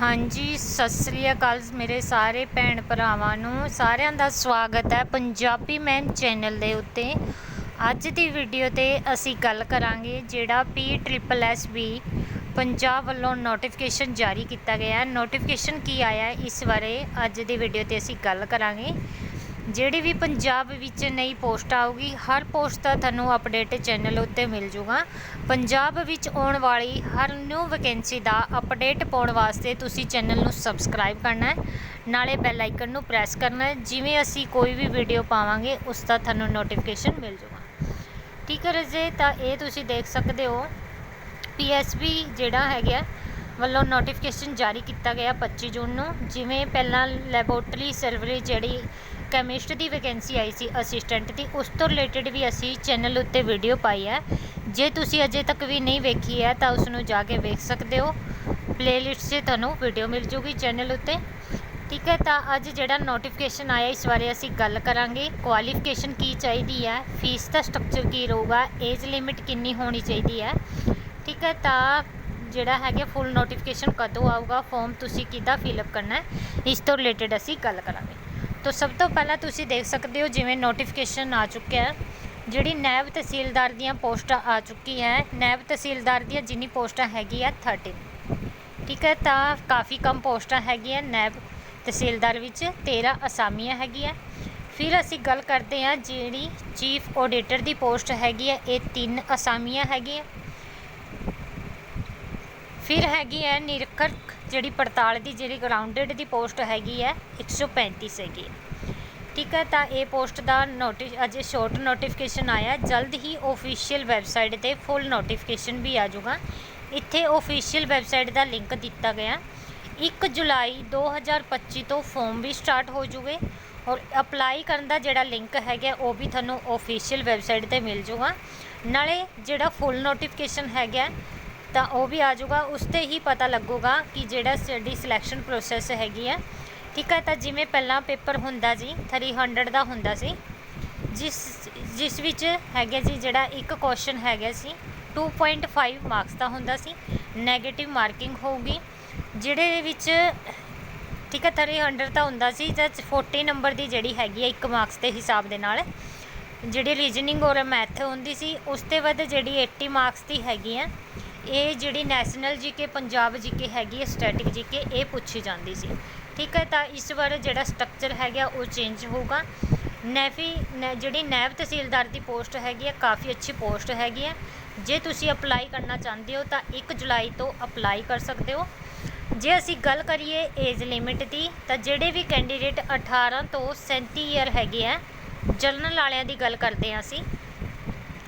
ਹਾਂਜੀ, ਸਤਿ ਸ੍ਰੀ ਅਕਾਲ ਮੇਰੇ ਸਾਰੇ ਭੈਣ ਭਰਾਵਾਂ ਨੂੰ। ਸਾਰਿਆਂ ਦਾ ਸਵਾਗਤ ਹੈ ਪੰਜਾਬੀ ਮੈਨ ਚੈਨਲ ਦੇ ਉੱਤੇ। ਅੱਜ ਦੀ ਵੀਡੀਓ ਤੇ ਅਸੀਂ ਗੱਲ ਕਰਾਂਗੇ ਜਿਹੜਾ P triple S B Punjab ਵੱਲੋਂ ਨੋਟੀਫਿਕੇਸ਼ਨ ਜਾਰੀ ਕੀਤਾ ਗਿਆ ਹੈ। ਨੋਟੀਫਿਕੇਸ਼ਨ ਕੀ ਆਇਆ ਇਸ ਬਾਰੇ ਅੱਜ ਦੀ ਵੀਡੀਓ ਤੇ ਅਸੀਂ ਗੱਲ ਕਰਾਂਗੇ। ਜਿਹੜੀ ਵੀ ਪੰਜਾਬ ਵਿੱਚ ਨਈ ਪੋਸਟ ਆਊਗੀ, ਹਰ ਪੋਸਟ ਦਾ ਤੁਹਾਨੂੰ ਅਪਡੇਟ ਚੈਨਲ ਉੱਤੇ ਮਿਲ ਜੂਗਾ। ਪੰਜਾਬ ਵਿੱਚ ਆਉਣ ਵਾਲੀ ਹਰ ਨਿਊ ਵੈਕੈਂਸੀ ਦਾ ਅਪਡੇਟ ਪਾਉਣ ਵਾਸਤੇ ਤੁਸੀਂ ਚੈਨਲ ਨੂੰ ਸਬਸਕ੍ਰਾਈਬ ਕਰਨਾ ਹੈ। ਨਾਲੇ ਬੈਲ ਆਈਕਨ ਨੂੰ ਪ੍ਰੈਸ ਕਰਨਾ ਹੈ। ਜਿਵੇਂ ਅਸੀਂ ਕੋਈ ਵੀ ਵੀਡੀਓ ਪਾਵਾਂਗੇ, ਉਸ ਦਾ ਤੁਹਾਨੂੰ ਨੋਟੀਫਿਕੇਸ਼ਨ ਮਿਲ ਜੂਗਾ। ਠੀਕ ਹੈ ਰਜੇ, ਤਾਂ ਇਹ ਤੁਸੀਂ ਦੇਖ ਸਕਦੇ ਹੋ ਪੀਐਸਬੀ ਜਿਹੜਾ ਹੈਗਾ ਵੱਲੋਂ ਨੋਟੀਫਿਕੇਸ਼ਨ ਜਾਰੀ ਕੀਤਾ ਗਿਆ 25 ਜੂਨ ਨੂੰ। ਜਿਵੇਂ ਪਹਿਲਾਂ ਲੈਬੋਰਟਰੀ ਸਰਵਰੀ ਜਿਹੜੀ ਕੈਮਿਸਟ ਦੀ ਵੈਕੈਂਸੀ ਆਈ ਸੀ ਅਸਿਸਟੈਂਟ ਦੀ, ਉਸ ਤੋਂ ਰਿਲੇਟਡ ਵੀ ਅਸੀਂ ਚੈਨਲ ਉੱਤੇ ਵੀਡੀਓ ਪਾਈ ਹੈ। ਜੇ ਤੁਸੀਂ ਅਜੇ ਤੱਕ ਵੀ ਨਹੀਂ ਵੇਖੀ ਹੈ, ਤਾਂ ਉਸ ਨੂੰ ਜਾ ਕੇ ਵੇਖ ਸਕਦੇ ਹੋ। ਪਲੇਲਿਸਟ 'ਚ ਤੁਹਾਨੂੰ ਵੀਡੀਓ ਮਿਲ ਜੂਗੀ ਚੈਨਲ ਉੱਤੇ। ਠੀਕ ਹੈ, ਤਾਂ ਅੱਜ ਜਿਹੜਾ ਨੋਟੀਫਿਕੇਸ਼ਨ ਆਇਆ, ਇਸ ਬਾਰੇ ਅਸੀਂ ਗੱਲ ਕਰਾਂਗੇ। ਕੁਆਲੀਫਿਕੇਸ਼ਨ ਕੀ ਚਾਹੀਦੀ ਹੈ ਫੀਸ ਦਾ ਸਟਰਕਚਰ ਕੀ ਰਹੂਗਾ ਏਜ ਲਿਮਿਟ ਕਿੰਨੀ ਹੋਣੀ ਚਾਹੀਦੀ ਹੈ। ਠੀਕ ਹੈ, ਤਾਂ ਜਿਹੜਾ ਹੈਗਾ ਫੁੱਲ ਨੋਟੀਫਿਕੇਸ਼ਨ ਕਦੋਂ ਆਊਗਾ ਫਾਰਮ ਤੁਸੀਂ ਕਿੱਦਾਂ ਫਿਲ ਅਪ ਕਰਨਾ ਹੈ, ਇਸ ਤੋਂ ਰਿਲੇਟਡ ਅਸੀਂ ਗੱਲ ਕਰਾਂਗੇ। ਤਾਂ ਸਭ ਤੋਂ ਪਹਿਲਾਂ ਤੁਸੀਂ ਦੇਖ ਸਕਦੇ ਹੋ ਜਿਵੇਂ ਨੋਟੀਫਿਕੇਸ਼ਨ ਆ ਚੁੱਕਿਆ ਹੈ। ਜਿਹੜੀ ਨੈਬ ਤਹਿਸੀਲਦਾਰ ਦੀਆਂ ਪੋਸਟਾਂ ਆ ਚੁੱਕੀ ਹੈ। ਨੈਬ ਤਹਿਸੀਲਦਾਰ ਦੀਆਂ ਜਿੰਨੀ ਪੋਸਟਾਂ ਹੈਗੀ ਆ 13 ਠੀਕ ਹੈ, ਤਾਂ ਕਾਫੀ ਕਮ ਪੋਸਟਾਂ ਹੈਗੀਆਂ ਨੈਬ ਤਹਿਸੀਲਦਾਰ ਵਿੱਚ। 13 ਅਸਾਮੀਆਂ ਹੈਗੀਆਂ। ਫਿਰ ਅਸੀਂ ਗੱਲ ਕਰਦੇ ਹਾਂ ਜਿਹੜੀ ਚੀਫ ਆਡੀਟਰ ਦੀ ਪੋਸਟ ਹੈਗੀ ਹੈ, ਇਹ ਤਿੰਨ ਅਸਾਮੀਆਂ ਹੈਗੀਆਂ। ਫਿਰ ਹੈਗੀ ਹੈ ਨਿਰਖਰ ਜਿਹੜੀ ਪੜਤਾਲ ਦੀ, ਜਿਹੜੀ ਗਰਾਊਂਡਡ ਦੀ ਪੋਸਟ ਹੈਗੀ ਹੈ 135 ਹੈਗੀ ਹੈ। ਠੀਕ ਹੈ, ਤਾਂ ਇਹ ਪੋਸਟ ਦਾ ਨੋਟਿਸ ਅਜੇ ਸ਼ਾਰਟ ਨੋਟੀਫਿਕੇਸ਼ਨ ਆਇਆ ਜਲਦ ਹੀ ਆਫੀਸ਼ੀਅਲ ਵੈਬਸਾਈਟ ਤੇ ਫੁੱਲ ਨੋਟੀਫਿਕੇਸ਼ਨ ਵੀ ਆ ਜਾਊਗਾ। ਇੱਥੇ ਆਫੀਸ਼ੀਅਲ ਵੈਬਸਾਈਟ ਦਾ ਲਿੰਕ ਦਿੱਤਾ ਗਿਆ 1 ਜੁਲਾਈ 2025 ਤੋਂ ਫਾਰਮ ਵੀ ਸਟਾਰਟ ਹੋ ਜੂਗੇ ਔਰ ਅਪਲਾਈ ਕਰਨ ਦਾ ਜਿਹੜਾ ਲਿੰਕ ਹੈਗਾ, ਉਹ ਵੀ ਤੁਹਾਨੂੰ ਆਫੀਸ਼ੀਅਲ ਵੈਬਸਾਈਟ ਤੇ ਮਿਲ ਜੂਗਾ ਨਾਲੇ ਜਿਹੜਾ ਫੁੱਲ ਨੋਟੀਫਿਕੇਸ਼ਨ ਹੈਗਾ ਤਾਂ ਉਹ ਵੀ ਆ ਜਾਊਗਾ। ਉਸ ਤੇ ਹੀ ਪਤਾ ਲੱਗੂਗਾ ਕਿ ਜਿਹੜਾ ਸਟੱਡੀ ਸਿਲੈਕਸ਼ਨ ਪ੍ਰੋਸੈਸ ਹੈਗੀ ਆ, ਠੀਕ ਹੈ ਤਾਂ ਜਿਵੇਂ ਪਹਿਲਾਂ ਪੇਪਰ ਹੁੰਦਾ ਜੀ 300 ਦਾ ਹੁੰਦਾ ਸੀ, ਜਿਸ ਜਿਸ ਵਿੱਚ ਹੈਗਾ ਜੀ ਜਿਹੜਾ ਇੱਕ ਕੁਐਸਚਨ ਹੈਗਾ ਸੀ 2.5 ਮਾਰਕਸ ਦਾ ਹੁੰਦਾ ਸੀ 네ਗੇਟਿਵ ਮਾਰਕਿੰਗ ਹੋਊਗੀ। ਜਿਹੜੇ ਵਿੱਚ, ਠੀਕ ਹੈ 300 ਤਾਂ ਹੁੰਦਾ ਸੀ, ਜਾਂ 40 ਨੰਬਰ ਦੀ ਜਿਹੜੀ ਹੈਗੀ ਹੈ ਇੱਕ ਮਾਰਕਸ ਦੇ ਹਿਸਾਬ ਦੇ ਨਾਲ, ਜਿਹੜੀ ਰੀਜਨਿੰਗ ਔਰ ਮੈਥ ਹੁੰਦੀ ਸੀ, ਉਸ ਤੇ ਵੱਧ ਜਿਹੜੀ 80 ਮਾਰਕਸ ਦੀ ਹੈਗੀ ਆ ਇਹ ਜਿਹੜੀ ਨੈਸ਼ਨਲ ਜੀਕੇ ਪੰਜਾਬ ਜੀਕੇ ਹੈਗੀ ਹੈ ਸਟੈਟਿਕ ਜੀਕੇ ਇਹ ਪੁੱਛੀ ਜਾਂਦੀ ਸੀ। ਠੀਕ ਹੈ, ਤਾਂ ਇਸ ਵਾਰ ਜਿਹੜਾ ਸਟਰਕਚਰ ਹੈਗਾ, ਉਹ ਚੇਂਜ ਹੋਊਗਾ। ਨੈਫੀ ਜਿਹੜੀ ਨੈਬ ਤਹਿਸੀਲਦਾਰ ਦੀ ਪੋਸਟ ਹੈਗੀ ਹੈ, ਕਾਫੀ ਅੱਛੀ ਪੋਸਟ ਹੈਗੀ ਹੈ। ਜੇ ਤੁਸੀਂ ਅਪਲਾਈ ਕਰਨਾ ਚਾਹੁੰਦੇ ਹੋ, ਤਾਂ 1 ਜੁਲਾਈ ਤੋਂ ਅਪਲਾਈ ਕਰ ਸਕਦੇ ਹੋ। ਜੇ ਅਸੀਂ ਗੱਲ ਕਰੀਏ ਏਜ ਲਿਮਿਟ ਦੀ, ਤਾਂ ਜਿਹੜੇ ਵੀ ਕੈਂਡੀਡੇਟ 18 ਤੋਂ 37 ਇਅਰ ਹੈਗੇ ਆ ਜਨਰਲ ਵਾਲਿਆਂ ਦੀ ਗੱਲ ਕਰਦੇ ਹਾਂ ਅਸੀਂ,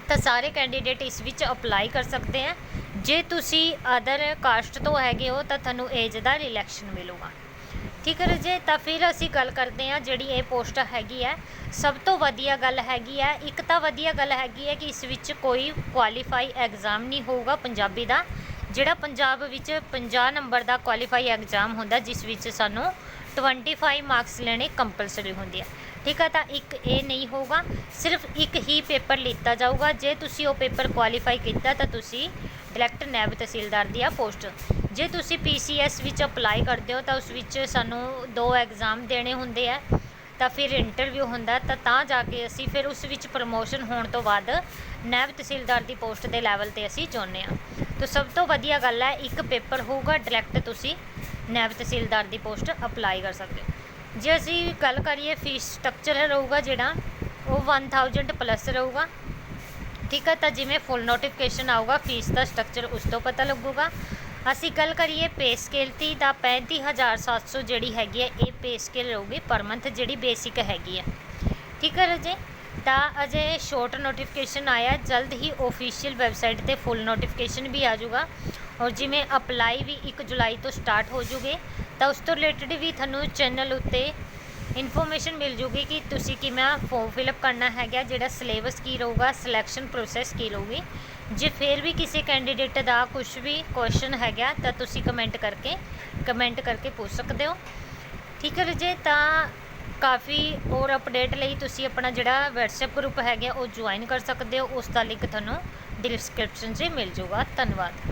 ਤਾਂ ਸਾਰੇ ਕੈਂਡੀਡੇਟ ਇਸ ਵਿੱਚ ਅਪਲਾਈ ਕਰ ਸਕਦੇ ਆ ਜੇ ਤੁਸੀਂ ਅਦਰ ਕਾਸਟ ਤੋਂ ਹੈਗੇ ਹੋ ਤਾਂ ਤੁਹਾਨੂੰ ਏਜ ਦਾ ਰਿਲੈਕਸ਼ਨ ਮਿਲੂਗਾ। ਠੀਕ ਹੈ ਜੇ? ਤਾਂ ਫਿਰ ਅਸੀਂ ਗੱਲ ਕਰਦੇ ਹਾਂ ਜਿਹੜੀ ਇਹ ਪੋਸਟ ਹੈਗੀ ਹੈ। ਸਭ ਤੋਂ ਵਧੀਆ ਗੱਲ ਹੈਗੀ ਹੈ। ਇੱਕ ਤਾਂ ਵਧੀਆ ਗੱਲ ਹੈਗੀ ਹੈ ਕਿ ਇਸ ਵਿੱਚ ਕੋਈ ਕੁਆਲੀਫਾਈ ਐਗਜ਼ਾਮ ਨਹੀਂ ਹੋਊਗਾ ਪੰਜਾਬੀ ਦਾ। ਜਿਹੜਾ ਪੰਜਾਬ ਵਿੱਚ 50 ਨੰਬਰ ਦਾ ਕੁਆਲੀਫਾਈ ਐਗਜ਼ਾਮ ਹੁੰਦਾ, ਜਿਸ ਵਿੱਚ ਸਾਨੂੰ 25 ਮਾਰਕਸ ਲੈਣੇ ਕੰਪਲਸਰੀ ਹੁੰਦੀ ਹੈ ਠੀਕ ਹੈ, ਤਾਂ ਇੱਕ ਇਹ ਨਹੀਂ ਹੋਊਗਾ। ਸਿਰਫ ਇੱਕ ਹੀ ਪੇਪਰ ਲਿੱਤਾ ਜਾਊਗਾ। ਜੇ ਤੁਸੀਂ ਉਹ ਪੇਪਰ ਕੁਆਲੀਫਾਈ ਕੀਤਾ ਤਾਂ ਤੁਸੀਂ ਡਾਇਰੈਕਟ ਨੈਬ ਤਹਿਸੀਲਦਾਰ ਦੀ ਆ ਪੋਸਟ ਜੇ ਤੁਸੀਂ ਪੀਸੀਐਸ ਵਿੱਚ ਅਪਲਾਈ ਕਰਦੇ ਹੋ ਤਾਂ ਉਸ ਵਿੱਚ ਸਾਨੂੰ ਦੋ ਐਗਜ਼ਾਮ ਦੇਣੇ ਹੁੰਦੇ ਆ, ਤਾਂ ਫਿਰ ਇੰਟਰਵਿਊ ਹੁੰਦਾ, ਤਾਂ ਤਾਂ ਜਾ ਕੇ ਅਸੀਂ ਫਿਰ ਉਸ ਵਿੱਚ ਪ੍ਰਮੋਸ਼ਨ ਹੋਣ ਤੋਂ ਬਾਅਦ ਨੈਬ ਤਹਿਸੀਲਦਾਰ ਦੀ ਪੋਸਟ ਦੇ ਲੈਵਲ ਤੇ ਅਸੀਂ ਚਾਹੁੰਦੇ ਆ ਤਾਂ ਸਭ ਤੋਂ ਵਧੀਆ ਗੱਲ ਹੈ, ਇੱਕ ਪੇਪਰ ਹੋਊਗਾ ਡਾਇਰੈਕਟ ਤੁਸੀਂ ਨੈਬ ਤਹਿਸੀਲਦਾਰ ਦੀ ਪੋਸਟ ਅਪਲਾਈ ਕਰ ਸਕਦੇ ਹੋ। ਜੇ ਅਸੀਂ ਗੱਲ ਕਰੀਏ ਫੀਸ ਸਟਰਕਚਰ ਰਹੂਗਾ ਜਿਹੜਾ, ਉਹ 1000 ਪਲੱਸ ਰਹੂਗਾ। ਠੀਕ ਹੈ, ਤਾਂ ਜਿਵੇਂ ਫੁੱਲ ਨੋਟੀਫਿਕੇਸ਼ਨ ਆਊਗਾ ਫੀਸ ਦਾ ਸਟਰਕਚਰ ਉਸ ਤੋਂ ਪਤਾ ਲੱਗੂਗਾ। ਅਸੀਂ ਗੱਲ ਕਰੀਏ ਪੇ ਸਕੇਲ ਦੀ, ਤਾਂ 35700 ਜਿਹੜੀ ਹੈਗੀ ਹੈ, ਇਹ ਪੇ ਸਕੇਲ ਰਹੂਗੀ ਪਰ ਮੰਥ ਜਿਹੜੀ ਬੇਸਿਕ ਹੈਗੀ ਹੈ। ਠੀਕ ਹੈ ਰਜੇ? ਤਾਂ ਅਜੇ ਸ਼ਾਰਟ ਨੋਟੀਫਿਕੇਸ਼ਨ ਆਇਆ, ਜਲਦ ਹੀ ਆਫੀਸ਼ੀਅਲ ਵੈਬਸਾਈਟ ਤੇ ਫੁੱਲ ਨੋਟੀਫਿਕੇਸ਼ਨ ਵੀ ਆ ਜਾਊਗਾ। ਔਰ ਜਿਵੇਂ ਅਪਲਾਈ ਵੀ 1 ਜੁਲਾਈ ਤੋਂ ਸਟਾਰਟ ਹੋ ਜੂਗੇ, ਤਾਂ ਉਸ ਤੋਂ ਰਿਲੇਟਡ ਵੀ ਤੁਹਾਨੂੰ ਚੈਨਲ ਉੱਤੇ ਇਨਫੋਰਮੇਸ਼ਨ ਮਿਲ ਜੂਗੀ ਕਿ ਤੁਸੀਂ ਕਿਵੇਂ ਫਾਰਮ ਫਿਲਅਪ ਕਰਨਾ ਹੈਗਾ, ਜਿਹੜਾ ਸਿਲੇਬਸ ਕੀ ਰਹੂਗਾ ਸਿਲੈਕਸ਼ਨ ਪ੍ਰੋਸੈਸ ਕੀ ਰਹੂਗੀ। ਜੇ ਫਿਰ ਵੀ ਕਿਸੇ ਕੈਂਡੀਡੇਟ ਦਾ ਕੁਝ ਵੀ ਕੁਐਸਚਨ ਹੈਗਾ, ਤਾਂ ਤੁਸੀਂ ਕਮੈਂਟ ਕਰਕੇ ਕਮੈਂਟ ਕਰਕੇ ਪੁੱਛ ਸਕਦੇ ਹੋ। ਠੀਕ ਹੈ ਜੇ ਤਾਂ ਕਾਫੀ ਹੋਰ ਅਪਡੇਟ ਲਈ ਤੁਸੀਂ ਆਪਣਾ ਜਿਹੜਾ WhatsApp ਗਰੁੱਪ ਹੈਗਾ, ਉਹ ਜੁਆਇਨ ਕਰ ਸਕਦੇ ਹੋ। ਉਸ ਦਾ ਲਿੰਕ ਤੁਹਾਨੂੰ ਡਿਸਕ੍ਰਿਪਸ਼ਨ 'ਚ ਮਿਲ ਜਾਊਗਾ ਧੰਨਵਾਦ।